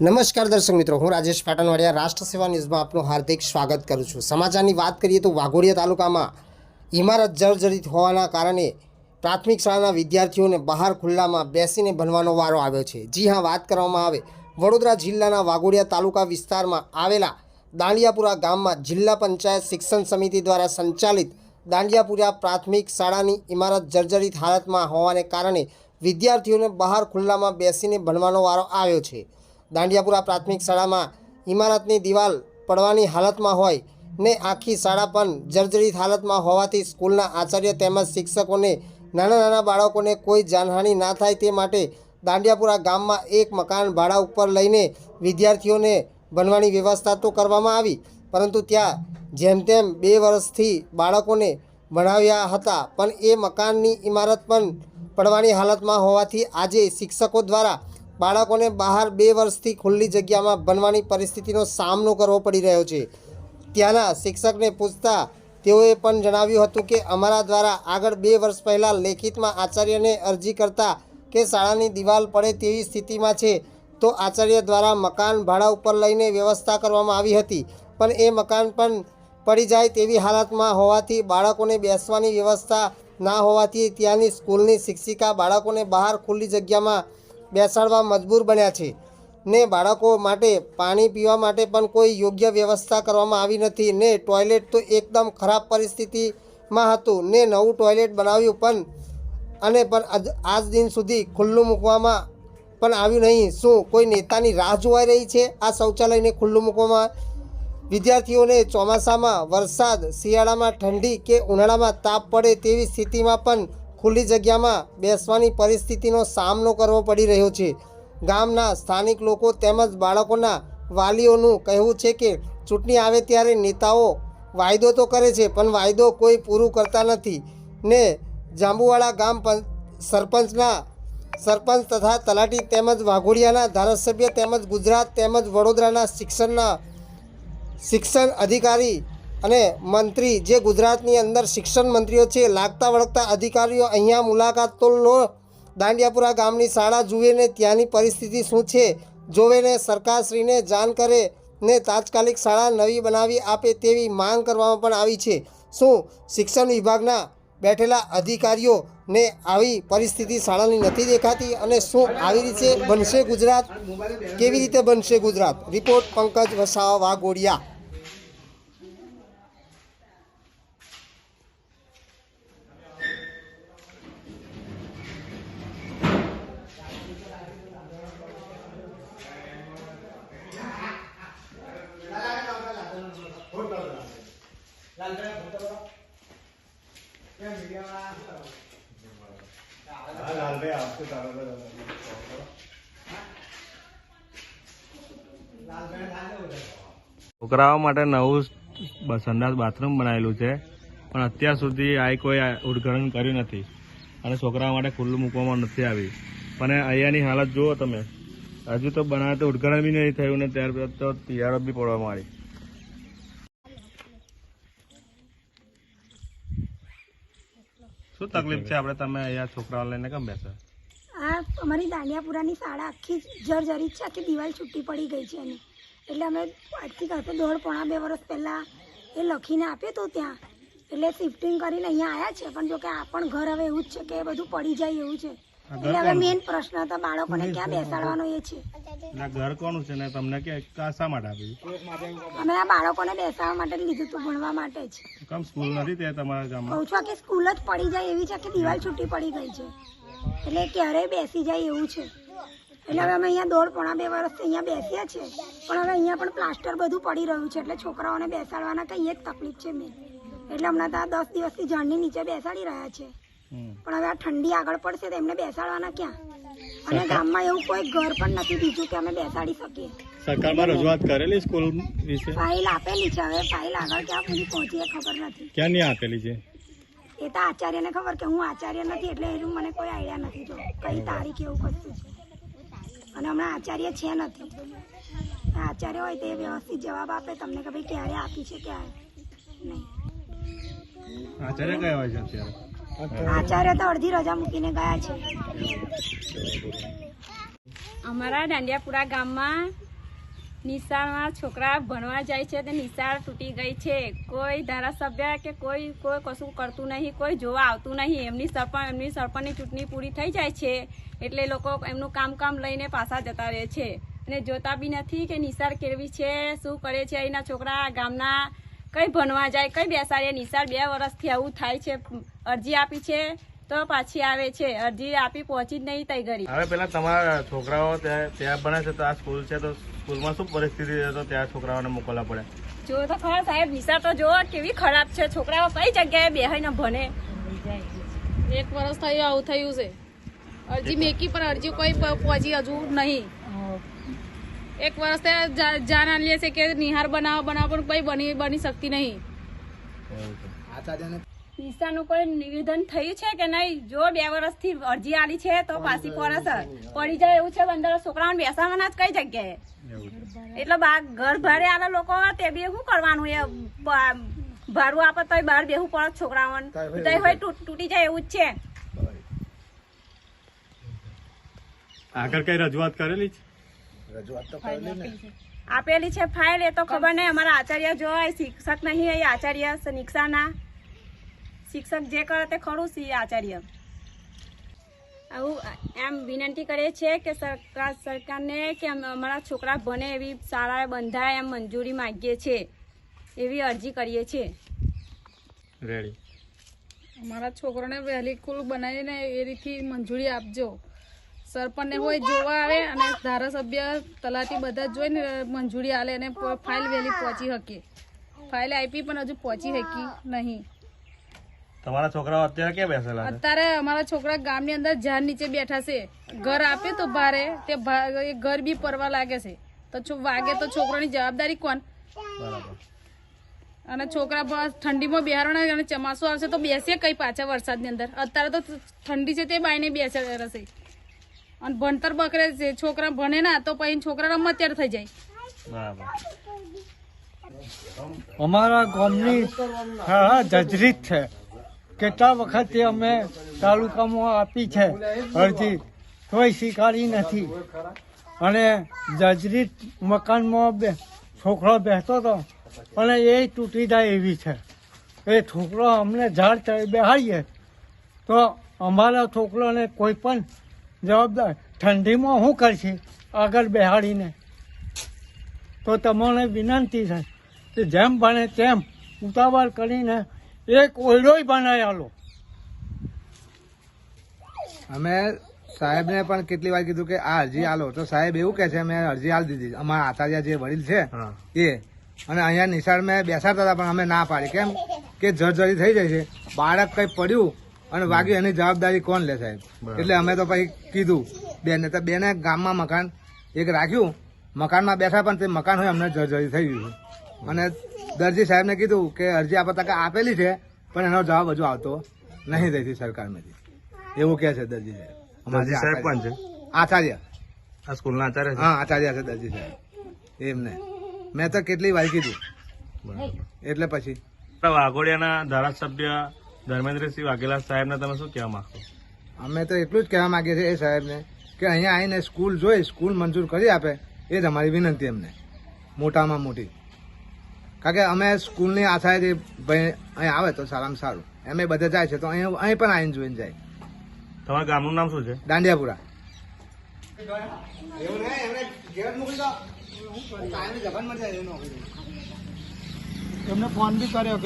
નમસ્કાર દર્શક મિત્રો, હું રાજેશ પાટણવાડિયા, રાષ્ટ્ર સેવા ન્યૂઝમાં આપનું હાર્દિક સ્વાગત કરું છું. સમાચારની વાત કરીએ તો વાઘોડિયા તાલુકામાં ઇમારત જર્જરિત હોવાના કારણે પ્રાથમિક શાળાના વિદ્યાર્થીઓને બહાર ખુલ્લામાં બેસીને ભણવાનો વારો આવ્યો છે. જી હા, વાત કરવામાં આવે. વડોદરા જિલ્લાના વાઘોડિયા તાલુકા વિસ્તારમાં આવેલા દાંડિયાપુરા ગામમાં જિલ્લા પંચાયત શિક્ષણ સમિતિ દ્વારા સંચાલિત દાંડિયાપુરા પ્રાથમિક શાળાની ઇમારત જર્જરિત હાલતમાં હોવાને કારણે વિદ્યાર્થીઓને બહાર ખુલ્લામાં બેસીને ભણવાનો વારો આવ્યો છે. દાંડિયાપુરા પ્રાથમિક શાળામાં ઇમારતની દિવાલ પડવાની હાલતમાં હોય ને આખી શાળા પણ જર્જરિત હાલતમાં હોવાથી સ્કૂલના આચાર્ય તેમજ શિક્ષકોને નાના નાના બાળકોને કોઈ જાનહાનિ ના થાય તે માટે દાંડિયાપુરા ગામમાં એક મકાન ભાડા ઉપર લઈને વિદ્યાર્થીઓને ભણવાની વ્યવસ્થા તો કરવામાં આવી, પરંતુ ત્યાં જેમ તેમ બે વર્ષથી બાળકોને ભણાવ્યા હતા, પણ એ મકાનની ઇમારત પણ પડવાની હાલતમાં હોવાથી આજે શિક્ષકો દ્વારા બાળકોને બહાર બે વર્ષથી ખુલ્લી જગ્યામાં ભણવાની પરિસ્થિતિનો સામનો કરવો પડી રહ્યો છે. ત્યાંના શિક્ષકને પૂછતા તેઓએ પણ જણાવ્યું હતું કે અમારા દ્વારા આગળ બે વર્ષ પહેલાં લેખિતમાં આચાર્યને અરજી કરતા કે શાળાની દિવાલ પડે તેવી સ્થિતિમાં છે, તો આચાર્ય દ્વારા મકાન ભાડા ઉપર લઈને વ્યવસ્થા કરવામાં આવી હતી. પણ એ મકાન પણ પડી જાય તેવી હાલતમાં હોવાથી બાળકોને બેસવાની વ્યવસ્થા ના હોવાથી ત્યાંની સ્કૂલની શિક્ષિકા બાળકોને બહાર ખુલ્લી જગ્યામાં બેસાડવા મજબૂર બન્યા છે. ને બાળકો માટે પાણી પીવા માટે પણ કોઈ યોગ્ય વ્યવસ્થા કરવામાં આવી નથી. ને ટોયલેટ તો એકદમ ખરાબ પરિસ્થિતિમાં હતું. ને નવું ટોયલેટ બનાવ્યું પણ અને પણ આજ- દિન સુધી ખુલ્લું મૂકવામાં પણ આવ્યું નહીં. શું કોઈ નેતાની રાહ જોવાઈ રહી છે? આ શૌચાલયને ખુલ્લું મૂકવામાં વિદ્યાર્થીઓને ચોમાસામાં વરસાદ, શિયાળામાં ઠંડી કે ઉનાળામાં તાપ પડે તેવી સ્થિતિમાં પણ ખુલ્લી જગ્યામાં બેસવાની પરિસ્થિતિનો સામનો કરવો પડી રહ્યો છે. ગામના સ્થાનિક લોકો તેમજ બાળકોના વાલીઓનું કહેવું છે કે ચૂંટણી આવે ત્યારે નેતાઓ વાયદો તો કરે છે, પણ વાયદો કોઈ પૂરું કરતા નથી. ને જાંબુવાડા ગામ સરપંચના, સરપંચ તથા તલાટી તેમજ વાઘોડિયાના ધારાસભ્ય તેમજ ગુજરાત તેમજ વડોદરાના શિક્ષણના શિક્ષણ અધિકારી અને મંત્રી, જે ગુજરાતની અંદર શિક્ષણ મંત્રીઓ છે, લાગતા વળગતા અધિકારીઓ અહીંયા મુલાકાત તો લો. દાંડિયાપુરા ગામની શાળા જુએ ને ત્યાંની પરિસ્થિતિ શું છે? જોવે ને સરકારશ્રીને જાણ કરે ને તાત્કાલિક શાળા નવી બનાવી આપે તેવી માંગ કરવામાં પણ આવી છે. શું શિક્ષણ વિભાગના બેઠેલા અધિકારીઓને આવી પરિસ્થિતિ શાળાની નથી દેખાતી અને શું આવી રીતે બનશે ગુજરાત? કેવી રીતે બનશે ગુજરાત? રિપોર્ટ પંકજ વસાવા વાઘોડિયા. હા તારા છોકરાઓ માટે નવું સંડાસ બાથરૂમ બનાવેલું છે. પણ અત્યાર સુધી આ કોઈ આ ઉદ્ઘાટન કર્યું નથી. અને છોકરાઓ માટે ખુલ્લું મૂકવામાં નથી આવી. પણ અહીંયાની હાલત જુઓ તમે. હજુ તો બનાવે તો ઉદઘાટન બી નહીં થયું ને ત્યારબાદ તો તૈયારો બી પડવા આવી શું તકલીફ છે આપણે તમે અહીંયા છોકરાઓ લઈને કેમ બેસો આ અમારી દાંડિયાપુરાની શાળા આખી જર્જરિત છે, આખી દિવાલ છૂટી પડી ગઈ છે એની. એટલે અમે આજથી કરતે દોઢ પોણા બે વર્ષ પહેલાં એ લખીને આપ્યું હતું ત્યાં. એટલે શિફ્ટિંગ કરીને અહીંયા આવ્યા છે, પણ જો કે આ પણ ઘર હવે એવું જ છે કે બધું પડી જાય એવું છે. હવે મેઇન પ્રશ્ન તો બાળકોને ક્યાં બેસાડવાનો એ છે. એટલે ઘર કોનું છે ને તમને કે કા- શા માટે આપ્યું અમે આ બાળકોને બેસાડવા માટે લીધું હતું ભણવા માટે જ. કેમ સ્કૂલ નથી તે તમારા ગામમાં? કહું છું કે સ્કૂલ જ પડી જાય એવી છે કે દિવાલ છૂટી પડી ગઈ છે? એટલે ક્યારેય બેસી જાય એવું છે? એટલે હવે અમે અહીંયા દોઢ પોણા બે વર્ષથી અહીંયા બેસીએ છીએ. પણ હવે અહીંયા પણ પ્લાસ્ટર બધું પડી રહ્યું છે એટલે છોકરાઓને બેસાડવાના કંઈ જ તકલીફ છે મેં એટલે હમણાં તો આ દસ દિવસથી ઝાડની નીચે બેસાડી રહ્યા છે. પણ હવે આ ઠંડી આગળ પડશે તો એમને બેસાડવાના ક્યાં? અને ગામમાં એવું કોઈ ઘર પણ નથી બીજું કે અમે બેસાડી શકીએ. સરકારમાં રજૂઆત કરેલી સ્કૂલ વિશે? ફાઇલ આપેલી છે હવે ફાઇલ આગળ ક્યાં સુધી પહોંચી એ ખબર નથી. ક્યાં નહીં આપેલી છે? એ તો આચાર્યને ખબર કે હું આચાર્ય નથી એટલે એનું મને કોઈ આઈડિયા નથી જો કઈ તારીખ એવું કશું છે. અને હમણાં આચાર્ય છે નથી. આચાર્ય હોય તો એ વ્યવસ્થિત જવાબ આપે તમને કે ભાઈ ક્યારે આપી છે ક્યારે નહીં. આચાર્ય કયા હોય છે અત્યારે. આચાર્ય તો અડધી રજા મૂકીને ગયા છે. અમારા દાંડિયાપુરા ગામમાં નિશાળમાં છોકરા ભણવા જાય છે તે નિશાળ તૂટી ગઈ છે. કોઈ ધારાસભ્ય કે કોઈ કોઈ કશું કરતું નહીં, કોઈ જોવા આવતું નહીં. એમની સરપંચ એમની સરપંચની ચૂંટણી પૂરી થઈ જાય છે એટલે લોકો એમનું કામ કામ લઈને પાછા જતા રહે છે. અને જોતા બી નથી કે નિશાળ કેળવી છે, શું કરે છે અહીંના છોકરા ગામના કઈ ભણવા જાય કઈ બેસાડે નિશાળ બે વર્ષથી આવું થાય છે અરજી આપી છે તો પાછી આવે છે અરજી આપી પહોંચી જ નહીં તઈ ઘરી હવે પેલા તમારા છોકરાઓ ત્યાં ભણે છે તો આ સ્કૂલ છે તો સ્કૂલમાં શું પરિસ્થિતિ છે તો ત્યાં છોકરાઓને મોકલવા પડે? જો તો ખરા સાહેબ નિશા તો જો કેવી ખરાબ છે છોકરાઓ કઈ જગ્યાએ બેહીને ભણે? એક વર્ષ થયું આવું થયું છે. અરજી મેકી પણ અરજી કોઈ પહોંચી હજુ નહીં. એક વર્ષ જાન આલીએ છે કે નિહાર બનાવો બનાવો પણ કોઈ બની બની શકતી નહીં. નિશાનું કોઈ નિવેદન થયું છે કે નહીં? જો બે વર્ષથી અરજી આલી છે તો પાછી પરસ પડી જાય એવું છે અંદર છોકરાઓને બેસાવાના જ કઈ જગ્યાએ? એટલે ઘર ભાડે આલા લોકો તે બી શું કરવાનું? એ ભાડું આપે તો બહાર બેહવું પડે છોકરાઓને. તય હોય તૂટી જાય એવું જ છે. આગળ કઈ રજૂઆત કરેલી છે? આપેલી છે ફાઇલ એ તો ખબર નહીં. અમારા આચાર્ય જો એ શિક્ષક નહીં એ આચાર્ય છે નિક્ષાના. શિક્ષક જે કરે તે ખરું છે એ આચાર્ય. આવું એમ વિનંતી કરીએ છીએ કે સરકાર સરકારને કે અમારા છોકરા ભણે એવી શાળાએ બંધાય એમ મંજૂરી માગીએ છીએ. એવી અરજી કરીએ છીએ. રેડી અમારા છોકરાને વહેલી કુલ બનાવીને એ રીતથી મંજૂરી આપજો. સરપંચને હોય જોવા આવે અને ધારાસભ્ય તલાટી બધા જોઈને મંજૂરી આલે અને ફાઇલ વહેલી પહોંચી શકે ફાઇલ આપી પણ હજુ પહોંચી શકી નહીં. તમારા છોકરાઓ અત્યારે ક્યાં બેસેલા અત્યારે અમારા છોકરા ગામની અંદર ઝાડ નીચે બેઠા છે. ઘર આપે તો ભારે તે ઘર બી પરવા લાગે છે. તો વાગે તો છોકરાની જવાબદારી કોણ? અને છોકરા ઠંડીમાં બિહારવાના અને ચોમાસું આવશે તો બેસે કઈ પાછા વરસાદની અંદર. અત્યારે તો ઠંડી છે તે બાઈને બેસે રહેશે. અને ભણતર બકરે છે છોકરા ભણે ના તો પછી છોકરા રમત ત્યારે થઈ જાય. બરાબર. અમારા ગામની શાળા જજરીત છે. કેટલા વખતે અમે તાલુકામાં આપી છે અરજી કોઈ સ્વીકારી નથી. અને જજરીત મકાનમાં બે છોકરો બેસતો હતો અને એ તૂટી જાય એવી છે. એ છોકરો અમને ઝાડ બેહાડીએ. તો અમારા છોકરોને કોઈ પણ જવાબદાર. ઠંડીમાં શું કરશે? આગળ બેહાડીને. તો તમને વિનંતી છે કે જેમ બને તેમ ઉતાવળ કરીને એક ઓરડોય બનાવી આલો. અમે સાહેબને પણ કેટલી વાર કીધું કે આ અરજી આલો. તો સાહેબ એવું કે છે મેં અરજી આલી દીધી. અમારા આચાર્ય જે વડીલ છે એ. અને અહીંયા નિશાળ મેં બેસાડતા હતા પણ અમે ના પાડી. કેમ? કે જર્જરી થઈ જાય છે. બાળક કંઈ પડ્યું અને વાગ્યું એની જવાબદારી કોણ લે સાહેબ? એટલે અમે તો પછી કીધું બેને તો બેને ગામમાં મકાન એક રાખ્યું. મકાનમાં બેઠા પણ તે મકાન હોય અમને જર્જરી થઈ ગયું અને દરજી સાહેબને કીધું કે અરજી આપતા કે આપેલી છે પણ એનો જવાબ હજુ આવતો નહીં રહી સરકારમાંથી. એવું કે છે દરજી સાહેબ. દરજી સાહેબ કોણ છે? આચાર્ય. આ સ્કૂલના આચાર્ય હા આચાર્ય છે દરજી સાહેબ. એમને. મેં તો કેટલી વાર કીધું. એટલે પછી. વાઘોડિયાના ધારાસભ્ય ધર્મેન્દ્રસિંહ વાઘેલા સાહેબને તમે શું કહેવા માંગો? અમે તો એટલું જ કહેવા માંગીએ છીએ એ સાહેબને કે અહીંયા આવીને સ્કૂલ જોઈ સ્કૂલ મંજૂર કરી આપે એ જ અમારી વિનંતી એમને મોટામાં મોટી. કારણ કે અમે સ્કૂલની આશાએ ભાઈ અહીં આવે તો સારામાં સારું. એમ બધે જાય છે તો અહીં અહીં પણ આવીને જોઈને જાય. તમારા ગામનું નામ શું છે? દાંડિયાપુરા. એમને ફોન બી કર્યો